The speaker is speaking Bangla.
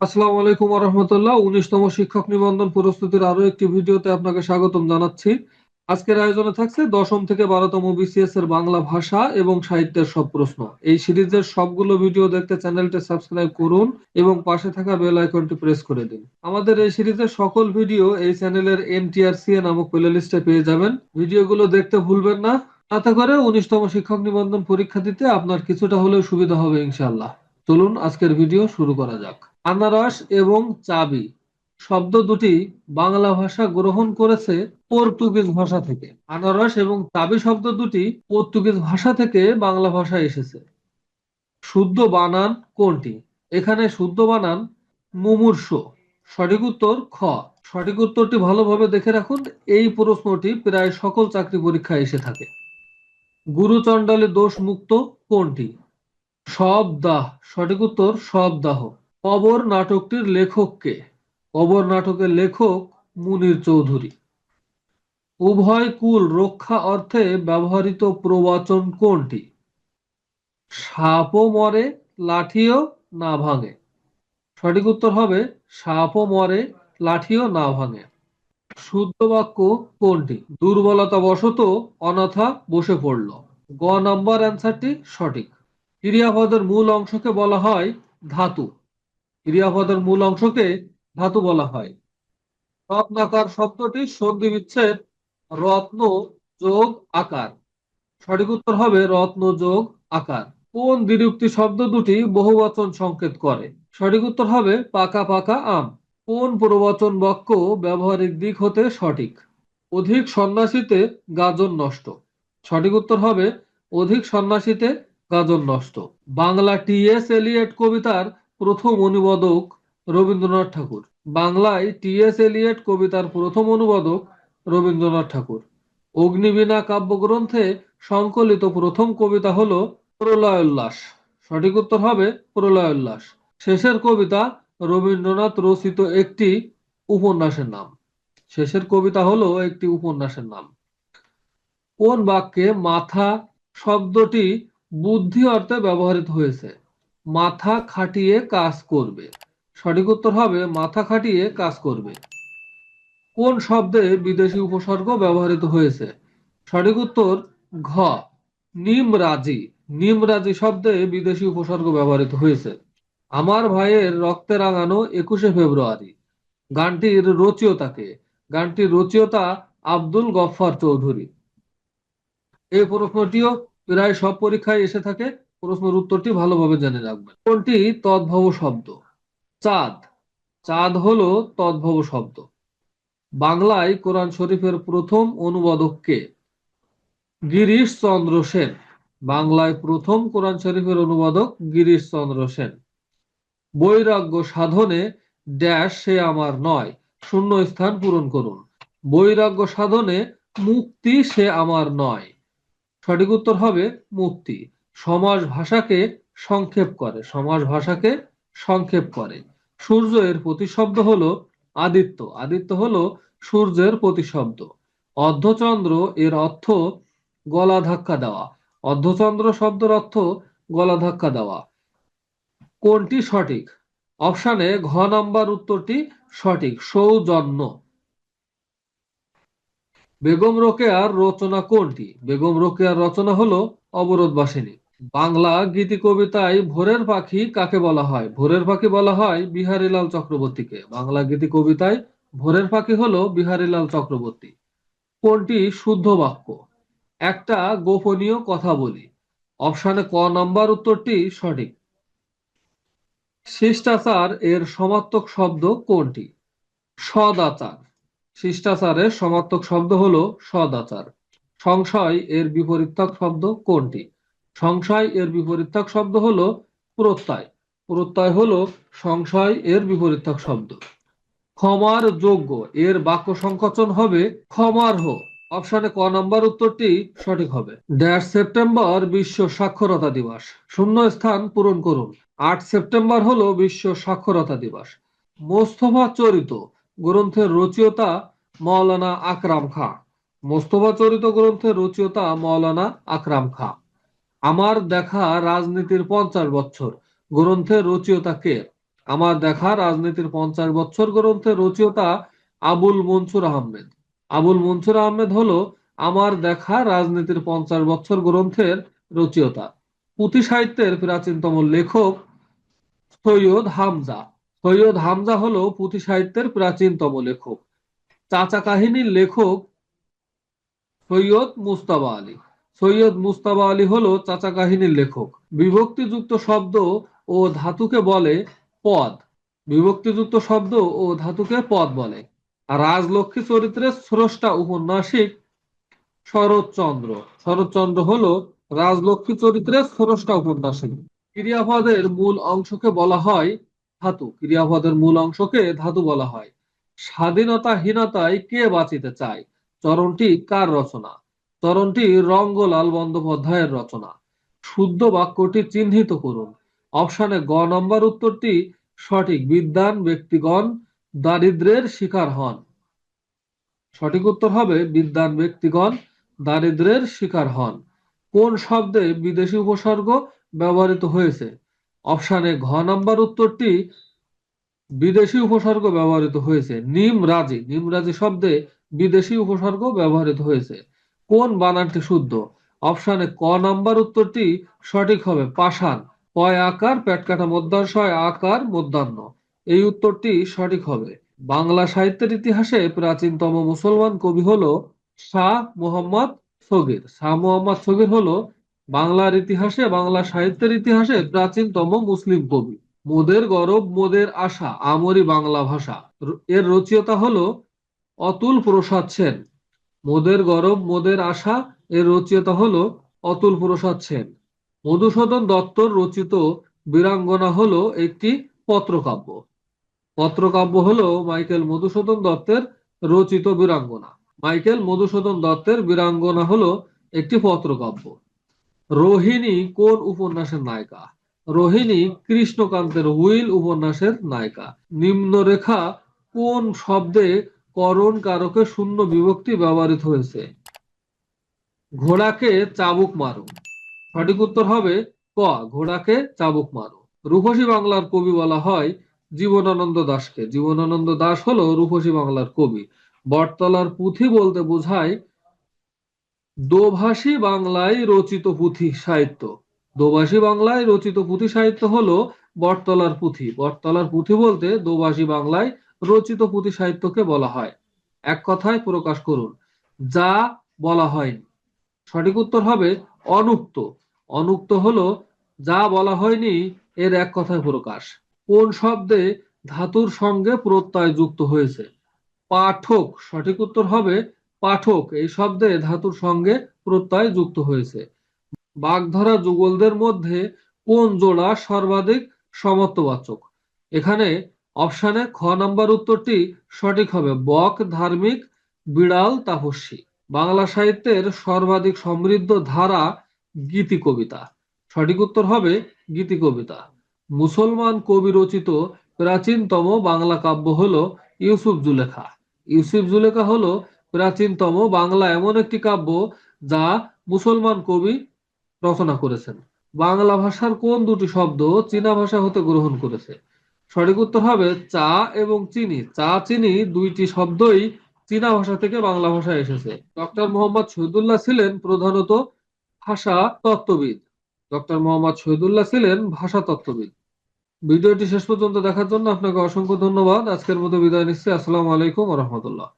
আসসালামু আলাইকুম রহমতুল্লাহ উনিশতম শিক্ষক নিবন্ধন প্রস্তুতির আরও একটি ভিডিওতে আপনাকে স্বাগতম জানাচ্ছি। আজকের আয়োজনে থাকছে দশম থেকে বারোতম বিসিএস এর বাংলা ভাষা এবং সাহিত্যের সব প্রশ্ন। এই সিরিজের সবগুলো ভিডিও দেখতে চ্যানেলটি সাবস্ক্রাইব করুন এবং পাশে থাকা বেল আইকনটি প্রেস করে দিন। আমাদের এই সিরিজের সকল ভিডিও এই চ্যানেলের এনটিআরসিএ নামক প্লেলিস্টে পেয়ে যাবেন। ভিডিওগুলো দেখতে ভুলবেন না। তাতে করে উনিশতম শিক্ষক নিবন্ধন পরীক্ষা দিতে আপনার কিছুটা হলেও সুবিধা হবে ইনশাআল্লাহ। চলুন আজকের ভিডিও শুরু করা যাক। আনারস এবং চাবি শব্দ দুটি বাংলা ভাষা গ্রহণ করেছে পর্তুগিজ ভাষা থেকে। আনারস এবং চাবি শব্দ দুটি পর্তুগিজ ভাষা থেকে বাংলা ভাষায় এসেছে। শুদ্ধ বানান কোনটি? এখানে শুদ্ধ বানান মুমূর্ষ। সঠিক উত্তর খ। সঠিক উত্তরটি ভালোভাবে দেখে রাখুন, এই প্রশ্নটি প্রায় সকল চাকরি পরীক্ষায় এসে থাকে। গুরুচণ্ডালে দোষ মুক্ত কোনটি? সব দাহ। সঠিক উত্তর সব দাহ। কবর নাটকটির লেখক কে কবর নাটকের লেখক মুনির চৌধুরী। উভয় কুল রক্ষা অর্থে ব্যবহৃত প্রবচন কোনটি? সাপও মরে, লাঠিও না ভাঙে। সঠিক উত্তর হবে, সাপও মরে, লাঠিও না ভাঙে। শুদ্ধ বাক্য কোনটি? দুর্বলতা বশত অনাথা বসে পড়ল। গ নাম্বার অ্যান্সারটি সঠিক। ক্রিয়াপদের মূল অংশকে বলা হয় ধাতু। ক্রিয়াপদের মূল অংশকে ধাতু বলা হয়। রত্নাকার শব্দটি সন্ধি বিচ্ছেদ রত্ন যোগ আকার। সঠিক উত্তর হবে রত্ন যোগ আকার। কোন দ্বিরুক্তি শব্দ দুটি বহুবচন সংকেত করে? সঠিক উত্তর হবে পাকা পাকা আম। কোন প্রবচন বাক্য ব্যবহারিক দিক হতে সঠিক? অধিক সন্ন্যাসীতে গাজন নষ্ট। সঠিক উত্তর হবে অধিক সন্ন্যাসীতে গাজন নষ্ট। বাংলা টি এস এলিয়েট কবিতার প্রথম অনুবাদক রবীন্দ্রনাথ ঠাকুর। বাংলায় টি এস এলিয়েট কবিতার প্রথম অনুবাদক রবীন্দ্রনাথ ঠাকুর। অগ্নিবীণা কাব্যগ্রন্থে সংকলিত প্রথম কবিতা হলো প্রলয় উল্লাস সঠিক উত্তর হবে প্রলয় উল্লাস শেষের কবিতা রবীন্দ্রনাথ রচিত একটি উপন্যাসের নাম। শেষের কবিতা হলো একটি উপন্যাসের নাম। কোন বাক্যে মাথা শব্দটি বুদ্ধি অর্থে ব্যবহৃত হয়েছে? মাথা খাটিয়ে কাজ করবে। সঠিক উত্তর হবে, মাথা খাটিয়ে কাজ করবে। কোন শব্দে বিদেশি উপসর্গ ব্যবহৃত হয়েছে? সঠিক উত্তর, ঘ, নিমরাজি। নিমরাজি শব্দে বিদেশি উপসর্গ ব্যবহৃত হয়েছে। আমার ভাইয়ের রক্তে রাঙানো একুশে ফেব্রুয়ারি। গানটির রচিয়তাকে। গানটির রচিয়তা আব্দুল গফফার চৌধুরী। এই প্রশ্নটিও প্রায় সব পরীক্ষায় এসে থাকে। প্রশ্নের উত্তরটি ভালোভাবে জেনে রাখবেন। কোনটি তদ্ভব শব্দ? চাঁদ। চাঁদ হলো তদ্ভব শব্দ। বাংলায় কোরআন শরীফের প্রথম অনুবাদক কে? গিরিশ চন্দ্র সেন। বাংলায় প্রথম কোরআন শরীফের অনুবাদক গিরিশ চন্দ্র সেন। বৈরাগ্য সাধনে ড্যাশ সে আমার নয়, শূন্য স্থান পূরণ করুন। বৈরাগ্য সাধনে মুক্তি সে আমার নয়। সঠিক উত্তর হবে মুক্তি। সমাজ ভাষাকে সংক্ষেপ করে, সমাজ ভাষাকে সংক্ষেপ করে। সূর্য এর প্রতিশব্দ হলো আদিত্য আদিত্য হলো সূর্যের প্রতিশব্দ। অর্ধচন্দ্র এর অর্থ গলা ধাক্কা দেওয়া, অর্ধচন্দ্র শব্দের অর্থ গলা ধাক্কা দেওয়া। কোনটি সঠিক? অপশানে ঘ নাম্বার উত্তরটি সঠিক, সৌজন্য। বেগম রোকেয়ার রচনা কোনটি? বেগম রোকেয়ার রচনা হলো অবরোধ বাসিনী বাংলা গীতি কবিতায় ভোরের পাখি কাকে বলা হয়? ভোরের পাখি বলা হয় বিহারীলাল চক্রবর্তীকে। বাংলা গীতি কবিতায় ভোরের পাখি হলো বিহারীলাল চক্রবর্তী। কোনটি শুদ্ধ বাক্য? একটা গোপনীয় কথা বলি। অপশানে ক নাম্বার উত্তরটি সঠিক। শিষ্টাচার এর সমার্থক শব্দ কোনটি? সদাচার। শিষ্টাচারের সমার্থক শব্দ হলো সদাচার। সংশয় এর বিপরীতক শব্দ কোনটি? সংশয় এর বিপরীতক শব্দ হলো প্রত্যয়। প্রত্যয় হলো সংশয় এর বিপরীতক শব্দ। ক্ষমার যোগ্য, এর বাক্য সংকোচন হবে ক্ষমার্হ অপশনে ক নম্বর উত্তরটি সঠিক হবে। ড্যাশ সেপ্টেম্বর বিশ্ব সাক্ষরতা দিবস। শূন্য স্থান পূরণ করুন। আট সেপ্টেম্বর হলো বিশ্ব সাক্ষরতা দিবস। মোস্তফা চরিত, গ্রন্থের রচয়িতা মৌলানা আকরাম খা। মোস্তফা চরিত, গ্রন্থের রচয়িতা মৌলানা আকরাম খা। আমার দেখা রাজনীতির পঞ্চাশ বছর, গ্রন্থের রচয়িতা কে? আমার দেখা রাজনীতির পঞ্চাশ বছর, গ্রন্থের রচয়িতা আবুল মনসুর আহমেদ। আবুল মনসুর আহমেদ হলো আমার দেখা রাজনীতির পঞ্চাশ বছর, গ্রন্থের রচয়িতা। পুঁথি সাহিত্যের প্রাচীনতম লেখক সৈয়দ হামজা। সৈয়দ হামজা হলো পুঁথি সাহিত্যের প্রাচীনতম লেখক। চাচা কাহিনীর লেখক সৈয়দ মুস্তাবা আলী। সৈয়দ মুস্তাবা আলী হলো চাচা কাহিনীর লেখক। বিভক্তিযুক্ত শব্দ ও ধাতুকে বলে পদ। বিভক্তিযুক্ত শব্দ ও ধাতুকে পদ বলে। রাজলক্ষ্মী চরিত্রের স্রষ্টা উপন্যাসিক শরৎচন্দ্র। শরৎচন্দ্র হলো রাজলক্ষ্মী চরিত্রের স্রষ্টা উপন্যাসিক। ক্রিয়াপদের মূল অংশকে বলা হয় ধাতু। ক্রিয়াপদের মূল অংশকে ধাতু বলা হয়। স্বাধীনতাহীনতায় কে বাঁচিতে চায়? চরণটি কার রচনা? চরণটি রঙ্গলাল বন্দ্যোপাধ্যায়ের রচনা। শুদ্ধ বাক্যটি চিহ্নিত করুন। অপশানে গ নম্বর উত্তরটি, সঠিক বিদ্যান ব্যক্তিগণ দারিদ্রের শিকার হন। সঠিক উত্তর হবে বিদ্যান ব্যক্তিগণ দারিদ্রের শিকার হন। কোন শব্দে বিদেশি উপসর্গ ব্যবহৃত হয়েছে? অপশানে ঘ নম্বর উত্তরটি, বিদেশি উপসর্গ ব্যবহৃত হয়েছে। নিমরাজি। নিমরাজি শব্দে বিদেশি উপসর্গ ব্যবহৃত হয়েছে। কোন বানানটি শুদ্ধ? অপশানে ক নাম্বার উত্তরটি সঠিক হবে। পাষাণ। পয় আকার পেটকাটা মধ্যাশয় আকার মধ্যাহ্ন। এই উত্তরটি সঠিক হবে। বাংলা সাহিত্যের ইতিহাসে প্রাচীনতম মুসলমান কবি হল শাহ মোহাম্মদ সগির। শাহ মোহাম্মদ সগির হল বাংলার ইতিহাসে, বাংলা সাহিত্যের ইতিহাসে প্রাচীনতম মুসলিম কবি। মোদের গরব, মোদের আশা, আমরি বাংলা ভাষা। এর রচয়িতা হলো অতুল প্রসাদ সেন। মোদের গরব, মোদের আশা, এর রচয়িতা হলো অতুল প্রসাদ সেন। মধুসূদন দত্তর রচিত বীরাঙ্গনা হল একটি পত্রকাব্য। পত্রকাব্য হলো মাইকেল মধুসূদন দত্তের রচিত বীরাঙ্গনা। মাইকেল মধুসূদন দত্তের বীরাঙ্গনা হল একটি পত্রকাব্য। রোহিণী কোন উপন্যাসের নায়িকা? রোহিণী কৃষ্ণকান্তের হুইল উপন্যাসের নায়িকা। নিম্নরেখা কোন শব্দে করণ কারকে শূন্য বিভক্তি ব্যবহৃত হয়েছে। ঘোড়াকে চাবুক মারো। সঠিক উত্তর হবে ক, ঘোড়াকে চাবুক মারো। রূপসী বাংলার কবি বলা হয় জীবনানন্দ দাসকে। জীবনানন্দ দাস হলো রূপসী বাংলার কবি। বটতলার পুঁথি বলতে বোঝায় দোভাষী বাংলায় রচিত পুঁথি সাহিত্য। দোভাষী বাংলায় রচিত পুঁথি সাহিত্য হলো বটতলার পুঁথি। বটতলার পুঁথি বলতে দোভাষী বাংলায় রচিত পুঁথি সাহিত্যকে বলা হয়। এক কথায় প্রকাশ করুন, যা বলা হয়নি। সঠিক উত্তর হবে অনুক্ত। অনুক্ত হলো, যা বলা হয়নি, এর এক কথায় প্রকাশ। কোন শব্দে ধাতুর সঙ্গে প্রত্যয় যুক্ত হয়েছে? পাঠক, সঠিক উত্তর হবে পাঠক। এই শব্দে ধাতুর সঙ্গে প্রত্যয় যুক্ত হয়েছে। বাগধরা যুগলদের মধ্যে কোন জোড়া সর্বাধিক সমত্ববাচক? এখানে অপশানে খ নাম্বার উত্তরটি সঠিক হবে। বক, ধার্মিক, বিড়াল তাপস্বী বাংলা সাহিত্যের সর্বাধিক সমৃদ্ধ ধারা গীতি কবিতা। সঠিক উত্তর হবে গীতি কবিতা। মুসলমান কবি রচিত প্রাচীনতম বাংলা কাব্য হল ইউসুফ জুলেখা। ইউসুফ জুলেখা হল প্রাচীনতম বাংলা এমন একটি কাব্য যা মুসলমান কবি রচনা করেছেন। বাংলা ভাষার কোন দুটি শব্দ চীনা ভাষা হতে গ্রহণ করেছে? সঠিক উত্তর হবে চা এবং চিনি। চা, চিনি দুইটি শব্দই চীনা ভাষা থেকে বাংলা ভাষায় এসেছে। ডক্টর মোহাম্মদ শহীদুল্লাহ ছিলেন প্রধানত ভাষা তত্ত্ববিদ। ডক্টর মোহাম্মদ শহীদুল্লাহ ছিলেন ভাষা তত্ত্ববিদ। ভিডিওটি শেষ পর্যন্ত দেখার জন্য আপনাকে অসংখ্য ধন্যবাদ। আজকের মতো বিদায় নিচ্ছি। আসসালামু আলাইকুম রহমতুল্লাহ।